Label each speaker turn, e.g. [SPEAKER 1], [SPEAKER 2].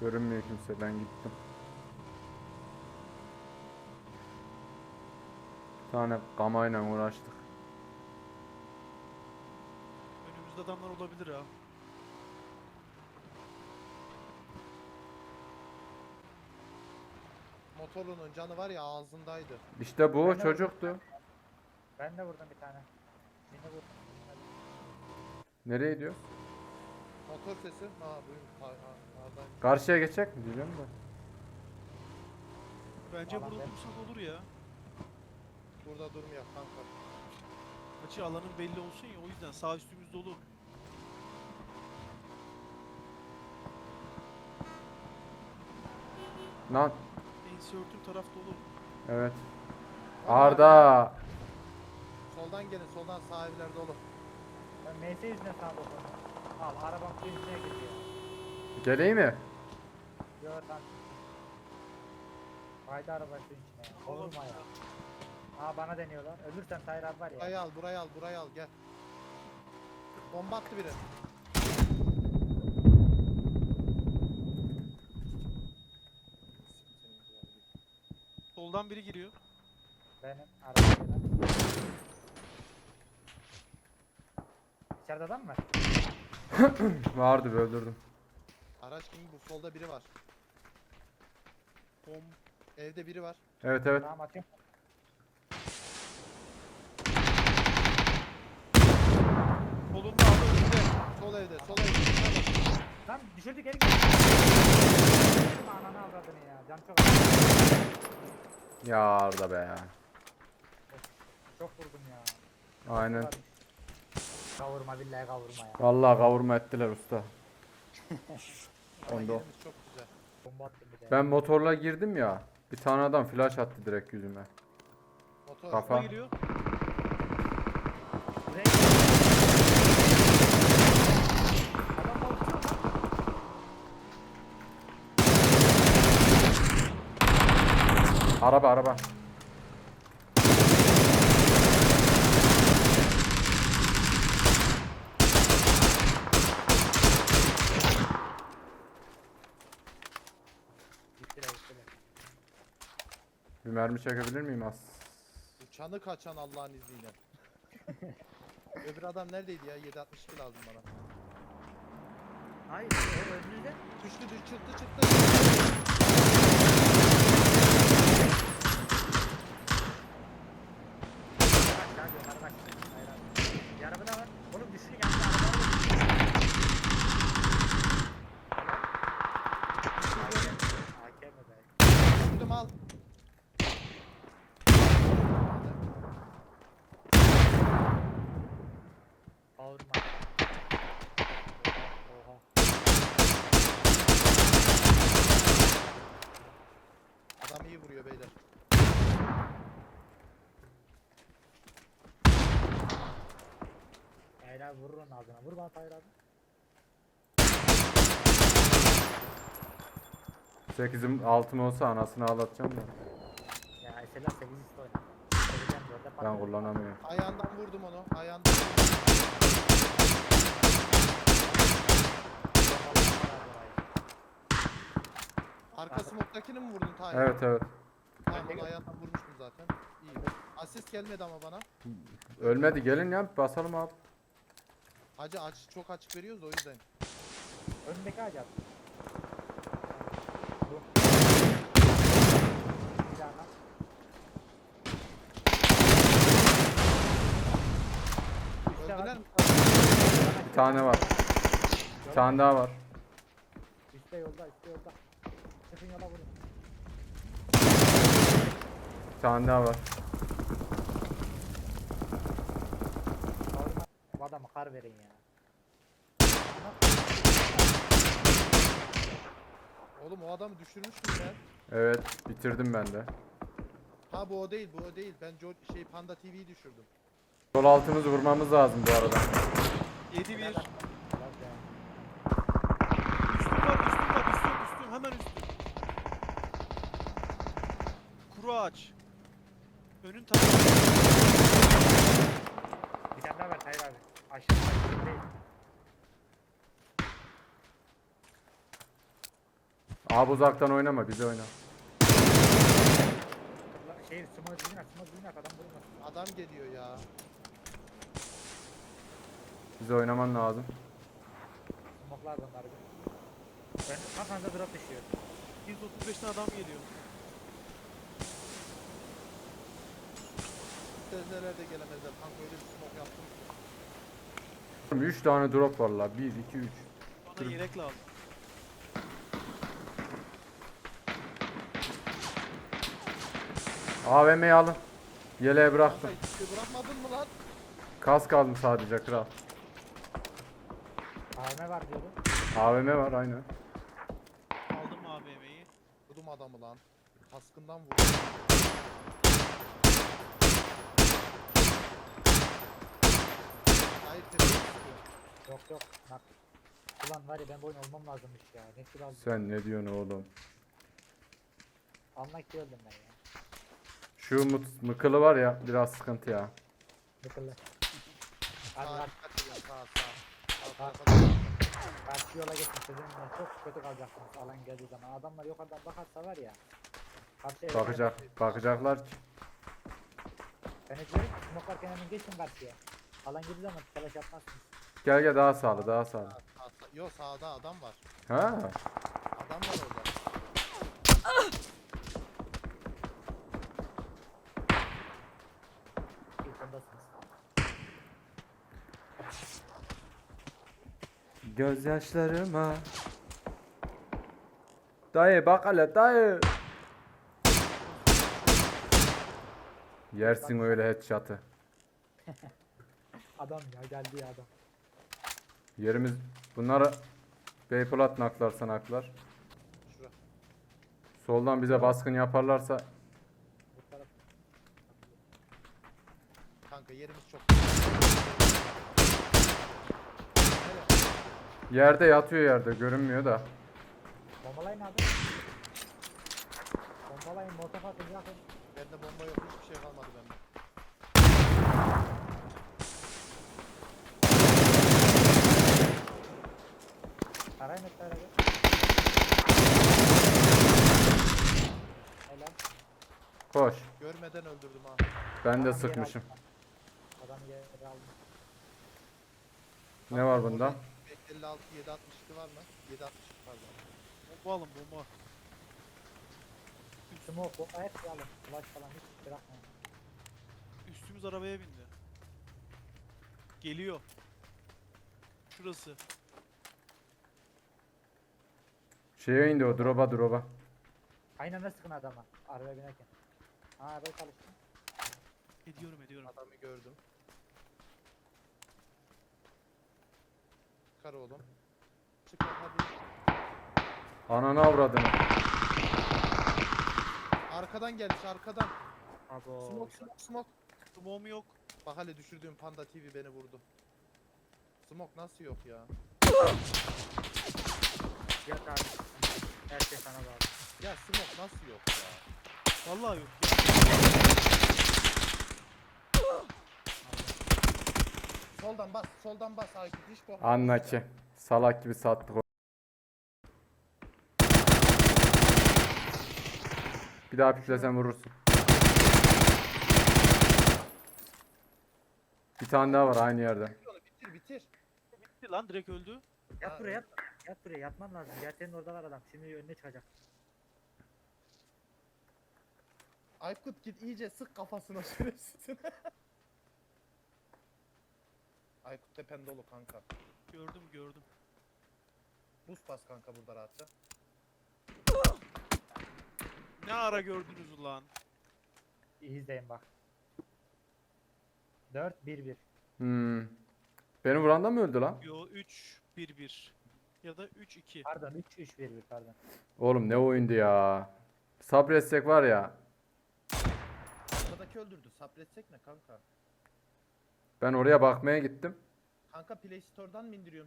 [SPEAKER 1] Görünmüyor kimse ben gittim. Bir tane kamayla uğraştık.
[SPEAKER 2] Önümüzde adamlar olabilir ha.
[SPEAKER 3] Motorunun canı var ya ağzındaydı.
[SPEAKER 1] İşte bu
[SPEAKER 4] Ben de-
[SPEAKER 1] çocuktu.
[SPEAKER 4] Ben de vurdum bir tane. Beni vurdum.
[SPEAKER 1] Nereye gidiyor?
[SPEAKER 3] Motor sesi. Ha buyurun. Ha, ha, Arda'yım.
[SPEAKER 1] Karşıya geçecek mi diyeceğim de.
[SPEAKER 2] Bence
[SPEAKER 4] Alan
[SPEAKER 2] burada
[SPEAKER 4] ben-
[SPEAKER 2] dursak olur ya.
[SPEAKER 3] Burada durmuyor kanka.
[SPEAKER 2] Açı alanın belli olsun ya o yüzden sağ üstümüz dolu.
[SPEAKER 1] Lan
[SPEAKER 2] Insert'ün taraf dolu.
[SPEAKER 1] evet. Arda.
[SPEAKER 3] Soldan gelin. Soldan sağ evler dolu.
[SPEAKER 4] Ben MS yüzünden sağa. Al arabam suyun içine giriyor.
[SPEAKER 1] Geleyim mi?
[SPEAKER 4] Yok lan. Haydi araba suyun içine. ya.
[SPEAKER 2] Oğlum
[SPEAKER 4] Olma ya. Aa bana deniyorlar. Ölürsem Tahir abi var ya.
[SPEAKER 3] Burayı al. Burayı al. Burayı al. Gel. Bomba attı biri.
[SPEAKER 2] Soldan biri giriyor.
[SPEAKER 4] Benim arabam İçeride adam mı var?
[SPEAKER 1] Vardı bir öldürdüm.
[SPEAKER 3] Araç kimi bu? Solda biri var. Bom. Evde biri var.
[SPEAKER 1] Evet evet.
[SPEAKER 4] Tamam atıyorum.
[SPEAKER 2] Solunda abi önünde.
[SPEAKER 3] Sol evde. Sol evde.
[SPEAKER 4] Lan düşürdük geri gel. Ananı avradını ya. Can çok
[SPEAKER 1] Ya Arda be.
[SPEAKER 4] çok vurdum ya.
[SPEAKER 1] Aynen.
[SPEAKER 4] Kavurma billahi kavurma ya.
[SPEAKER 1] Vallahi kavurma ettiler usta.
[SPEAKER 3] Ama
[SPEAKER 1] Onda.
[SPEAKER 3] yerimiz çok güzel.
[SPEAKER 4] Bomba attım bir de.
[SPEAKER 1] Ben motorla girdim ya. Bir tane adam flash attı direkt yüzüme.
[SPEAKER 3] Motor.
[SPEAKER 1] Kafa.
[SPEAKER 2] Kafa giriyor.
[SPEAKER 4] Buraya gel. Adam korkuyor lan.
[SPEAKER 1] Araba araba. Bir mermi çekebilir miyim az?
[SPEAKER 3] Uçanı kaçan Allah'ın izniyle. Öbür adam neredeydi ya? 762 lazım bana.
[SPEAKER 4] Hayır o önünüzde.
[SPEAKER 3] Düştü düş çıktı çıktı.
[SPEAKER 4] Bak abi onlara bak. Hayır abi. Bir araba da var. Oğlum düşün ya. bir araba var. Hakem be?
[SPEAKER 3] Düştüm al.
[SPEAKER 4] Kavurma. Oha.
[SPEAKER 3] Adam iyi vuruyor beyler.
[SPEAKER 4] Hayır abi vurur onun ağzına. Vur bana Tahir abi.
[SPEAKER 1] 8'im altın olsa anasını ağlatacağım da.
[SPEAKER 4] Ya Eseler 8 üstü oynar. Söyleyeceğim dörde
[SPEAKER 1] Ben
[SPEAKER 4] patlar.
[SPEAKER 1] kullanamıyorum.
[SPEAKER 3] Ayağından vurdum onu. Ayağından vurdum. Arka smoke'takini mi vurdun Tahir?
[SPEAKER 1] Evet evet.
[SPEAKER 3] Tamam onu ayağından vurmuştum zaten. İyi. Asist gelmedi ama bana.
[SPEAKER 1] Ölmedi gelin ya basalım abi.
[SPEAKER 3] Hacı aç çok açık veriyoruz da o yüzden.
[SPEAKER 4] Önündeki ağaç. Bir daha var.
[SPEAKER 3] Mi?
[SPEAKER 1] Bir tane var. Bir tane daha var.
[SPEAKER 4] Üstte yolda, üstte yolda. Çıkın yola.
[SPEAKER 1] Bir tane daha var.
[SPEAKER 4] Kavurma. Bu adamı kar verin ya.
[SPEAKER 3] Oğlum o adamı düşürmüştüm ben.
[SPEAKER 1] Evet bitirdim ben de.
[SPEAKER 3] Ha bu o değil bu o değil. Ben George, şey Panda TV'yi düşürdüm.
[SPEAKER 1] Sol altımızı vurmamız lazım bu arada.
[SPEAKER 2] 7 1.
[SPEAKER 4] Helal
[SPEAKER 2] Üstüm var, üstüm var, üstüm, üstüm, hemen üstüm. Kuru ağaç. Önün tarafı.
[SPEAKER 4] Bir tane daha ver Tayyip abi. Aşağı aşağı değil.
[SPEAKER 1] Abi uzaktan oynama bize oyna.
[SPEAKER 4] Şey small dizine small dizine adam vurmaz.
[SPEAKER 3] Adam geliyor ya.
[SPEAKER 1] Bize oynaman lazım.
[SPEAKER 4] Smoklar bunlar. Ben kafanda drop düşüyor.
[SPEAKER 2] 135'ten adam geliyor.
[SPEAKER 3] De gelemezler. Kanka öyle bir smoke yaptım.
[SPEAKER 1] 3 tane drop var la. 1, 2, 3.
[SPEAKER 2] Bana yelek lazım.
[SPEAKER 1] AVM'yi alın. Yeleğe bıraktım.
[SPEAKER 3] Kanka hiçbir şey bırakmadın mı lan?
[SPEAKER 1] Kas kaldım sadece kral.
[SPEAKER 4] AVM var diyordum.
[SPEAKER 1] AVM var aynen.
[SPEAKER 2] Aldım AVM'yi.
[SPEAKER 3] Vurdum adamı lan. Kaskından vurdum.
[SPEAKER 4] Yok yok. Bak. Ulan var ya ben bu oyun olmam lazımmış ya. Ne kill aldım.
[SPEAKER 1] Sen ne diyorsun oğlum?
[SPEAKER 4] Almak ki öldüm ben ya.
[SPEAKER 1] Şu mut, mıkılı var ya biraz sıkıntı ya.
[SPEAKER 4] Bıkılı. Hadi
[SPEAKER 3] Sağa
[SPEAKER 4] hadi.
[SPEAKER 3] dikkat edin sağa sağa. Sağ
[SPEAKER 4] Sağ.
[SPEAKER 3] tarafa dön.
[SPEAKER 4] Karşı yola geçin sizin de çok kötü kalacaksınız alan geldiği zaman. Adamlar yukarıdan bakarsa var ya.
[SPEAKER 1] Bakacak, bakacaklar ki.
[SPEAKER 4] Ben smoke varken hemen geçin karşıya. Alan girdiği zaman telaş yapmazsınız.
[SPEAKER 1] Gel gel daha sağlı, daha sağlı.
[SPEAKER 3] Sağ, sağ, sağ. Yo sağda adam var.
[SPEAKER 1] Ha?
[SPEAKER 3] Adam var orada.
[SPEAKER 4] İlk ondasınız.
[SPEAKER 1] Gözyaşlarıma. Dayı bak hele dayı. Yersin öyle headshot'ı.
[SPEAKER 4] Adam ya geldi ya adam.
[SPEAKER 1] Yerimiz bunlara Beypolat naklarsa naklar.
[SPEAKER 3] Şura.
[SPEAKER 1] Soldan bize baskın yaparlarsa
[SPEAKER 4] Bu taraf.
[SPEAKER 3] Kanka yerimiz çok.
[SPEAKER 1] yerde yatıyor yerde görünmüyor da.
[SPEAKER 4] Bombalayın abi. Bombalayın molotof atın yakın.
[SPEAKER 3] Bende bomba yok. Hiçbir şey kalmadı bende.
[SPEAKER 4] Arayın hep beraber. Helal.
[SPEAKER 1] Koş.
[SPEAKER 3] Görmeden öldürdüm ha.
[SPEAKER 1] Ben de
[SPEAKER 4] Adam yere
[SPEAKER 1] sıkmışım.
[SPEAKER 4] Adam yere aldım.
[SPEAKER 1] Ne var bunda?
[SPEAKER 3] 56 762 var mı? 762 pardon.
[SPEAKER 2] Bomba alın bomba.
[SPEAKER 4] Smoke, bomba hepsi alın. Flash falan hiç bırakmayın.
[SPEAKER 2] Üstümüz arabaya bindi. Geliyor. Şurası.
[SPEAKER 1] Şeye indi o droba droba.
[SPEAKER 4] Aynen ne sıkın adama. Arabaya binerken. Ha arabayı çalıştım.
[SPEAKER 2] Ediyorum ediyorum.
[SPEAKER 3] Adamı gördüm. Çıkar oğlum. Çıkar hadi.
[SPEAKER 1] Ananı avradını.
[SPEAKER 3] Arkadan gelmiş arkadan.
[SPEAKER 4] Abo.
[SPEAKER 3] Smoke smoke smoke.
[SPEAKER 2] Smoke'um yok.
[SPEAKER 3] Bak hele düşürdüğüm Panda TV beni vurdu. Smoke nasıl yok ya?
[SPEAKER 4] Yok abi. Her şey sana bağlı.
[SPEAKER 3] Ya smoke nasıl yok ya?
[SPEAKER 2] Vallahi yok.
[SPEAKER 3] Soldan bas, soldan bas Aykut hiç bok.
[SPEAKER 1] Anla ki. Salak gibi sattık o. Bir daha piklesen vurursun. Bir tane daha var aynı yerde.
[SPEAKER 3] Bitir bitir.
[SPEAKER 2] Bitti lan direkt öldü.
[SPEAKER 4] Yat buraya yat. Yat buraya yatman lazım. Gerçekten orada var adam. Şimdi önüne çıkacak.
[SPEAKER 3] Aykut git iyice sık kafasına şerefsizin. Aykut tepen dolu kanka.
[SPEAKER 2] Gördüm gördüm.
[SPEAKER 3] Buz bas kanka burada rahatça.
[SPEAKER 2] Ne ara gördünüz ulan?
[SPEAKER 4] İyi izleyin bak. 4 1 1.
[SPEAKER 1] Hmm. Beni vuran da mı öldü lan?
[SPEAKER 2] Yo 3 1 1 ya da 3 2.
[SPEAKER 4] Pardon 3 3 1 1 pardon.
[SPEAKER 1] Oğlum ne oyundu ya. Sabretsek var ya.
[SPEAKER 3] Arkadaki öldürdü. Sabretsek ne kanka?
[SPEAKER 1] Ben oraya bakmaya gittim.
[SPEAKER 3] Kanka Play Store'dan mı indiriyorum